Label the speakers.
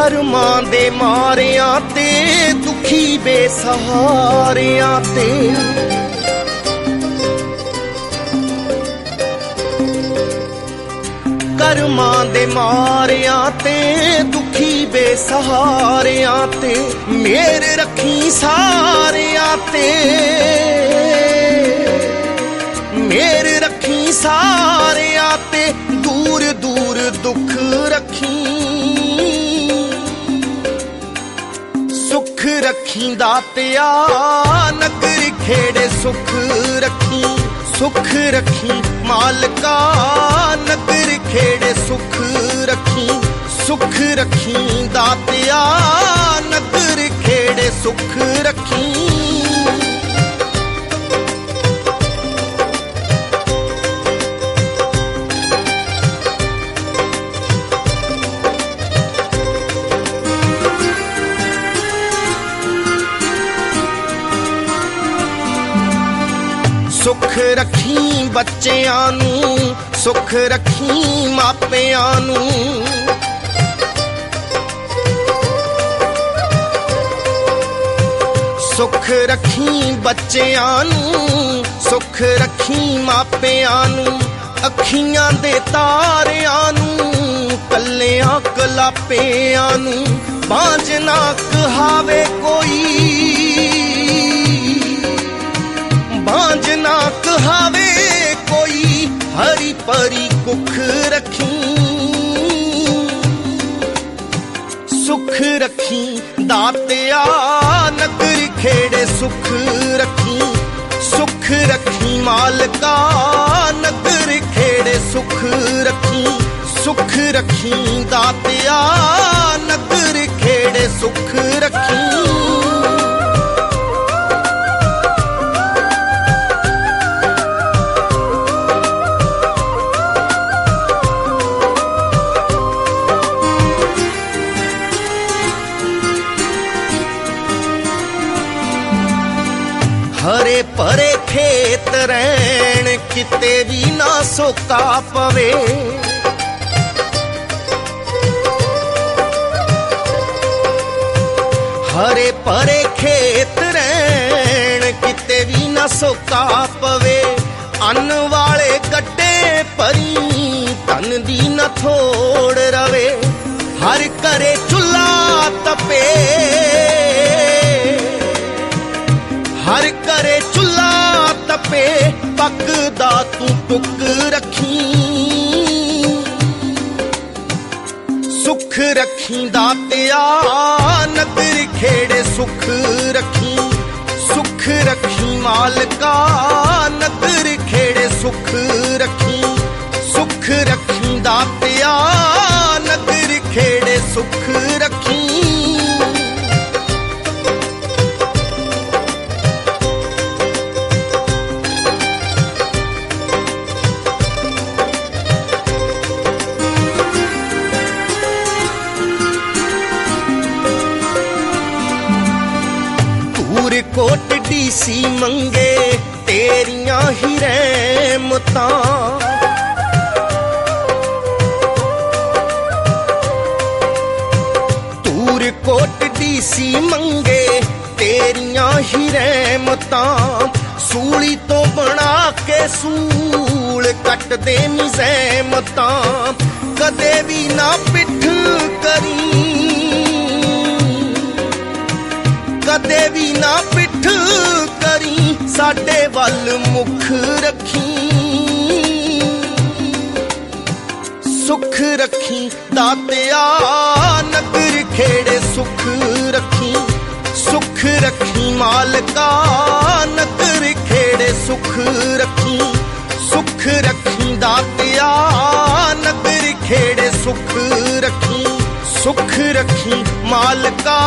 Speaker 1: ਕਰਮਾਂ ਦੇ ਮਾਰਿਆਂ ਤੇ, ਦੁਖੀ ਬੇਸਹਾਰਿਆਂ ਤੇ। ਕਰਮਾਂ ਦੇ ਮਾਰਿਆਂ ਤੇ, ਦੁਖੀ ਬੇਸਹਾਰਿਆਂ ਤੇ, ਮੇਰ ਰੱਖੀ ਸਾਰਿਆਂ ਤੇ। ਮੇਰ ਰੱਖੀ ਸਾਰਿਆਂ ਤੇ ਦੂਰ ਦੂਰ ਦੁੱਖ ਰੱਖੀ। ਸੁਖ ਰੱਖੀ ਦਾਤਿਆ ਨਗਰ ਖੇੜੇ ਸੁਖ ਰੱਖੀ ਸੁਖ ਰੱਖੀ ਮਾਲਕਾ ਨਗਰ ਖੇੜੇ ਸੁਖ ਰੱਖੀ। ਰੱਖੀ ਬੱਚਿਆਂ ਨੂੰ, ਸੁਖ ਰੱਖੀ ਮਾਪਿਆਂ ਨੂੰ। ਸੁਖ ਰੱਖੀ ਬੱਚਿਆਂ ਨੂੰ, ਸੁਖ ਰੱਖੀ ਮਾਪਿਆਂ ਨੂੰ, ਅੱਖੀਆਂ ਦੇ ਤਾਰਿਆਂ ਨੂੰ, ਕੱਲਿਆਂ ਕਲਾਪਿਆਂ ਨੂੰ, ਬਾਝ ਨਾ ਕਹਾਵੇ ਕੋਈ। ਬਾਂਝ ਨਾ ਕੋਈ ਹਰੀ ਪਰੀ ਕੁਖ ਰੱਖੀ। ਸੁਖ ਰੱਖੀ ਦਾਤਿਆ ਨਗਰ ਖੇੜੇ ਸੁਖ ਰੱਖੀ। ਸੁਖ ਰੱਖੀ, ਮਾਲਕਾ ਨਗਰ ਖੇੜੇ ਸੁਖ ਰੱਖੀ। ਸੁਖ ਰੱਖੀ ਦਾਤਿਆ ਭਰੇ ਖੇਤ ਰਹਿਣ, ਕਿਤੇ ਵੀ ਨਾ ਸੋਕਾ ਪਵੇ। ਹਰੇ ਭਰੇ ਖੇਤ ਰਹਿਣ, ਕਿਤੇ ਵੀ ਨਾ ਸੋਕਾ ਪਵੇ। ਅੰਨ ਵਾਲੇ ਗੱਡੇ ਭਰੀ, ਧਨ ਦੀ ਨਾ ਥੋੜ ਰਵੇ। ਹਰ ਘਰੇ ਚੁੱਲਾ ਤਪੇ। ਚੁੱਲਾ ਤਪੇ ਪੱਕਦਾ ਤੂੰ ਟੁੱਕ ਰੱਖੀ। ਸੁਖ ਰੱਖੀ ਦਾਤਿਆ ਨਗਰ ਖੇੜੇ ਸੁਖ ਰੱਖੀ। ਸੁਖ ਰੱਖੀ ਮਾਲਕਾ, ਨਗਰ ਖੇੜੇ ਸੁਖ ਰੱਖੀ। ਸੁਖ ਰੱਖੀ ਦਾਤਿਆ ਕੋਟ ਡੀਸੀ ਮੰਗੇ, ਤੇਰੀਆਂ ਹੀ ਰਹਿਮਤਾਂ। ਧੂਰ ਕੋਟ ਡੀਸੀ ਮੰਗੇ, ਤੇਰੀਆਂ ਹੀ ਰਹਿਮਤਾਂ। ਸੂਲੀ ਤੋਂ ਬਣਾ ਕੇ ਸੂਲ ਕੱਟਦੇ ਮਿਜ਼ੈਮਤਾਂ ਕਦੇ ਵੀ ਨਾ ਪਿੱਠ ਕਰੀ। ਕਦੇ ਵੀ ਨਾ ਪਿੱਠ ਸਾਡੇ ਵੱਲ ਮੁਖ ਰੱਖੀ। ਸੁਖ ਰੱਖੀ ਦਾਤਿਆ ਨਗਰ ਖੇੜੇ ਸੁਖ ਰੱਖੀ। ਸੁਖ ਰੱਖੀ ਮਾਲਕਾ ਨਗਰ ਖੇੜੇ ਸੁਖ ਰੱਖੀ। ਸੁਖ ਰੱਖੀ ਦਾਤਿਆ ਨਗਰ ਖੇੜੇ ਸੁਖ ਰੱਖੀ। ਸੁਖ ਰੱਖੀ ਮਾਲਕਾ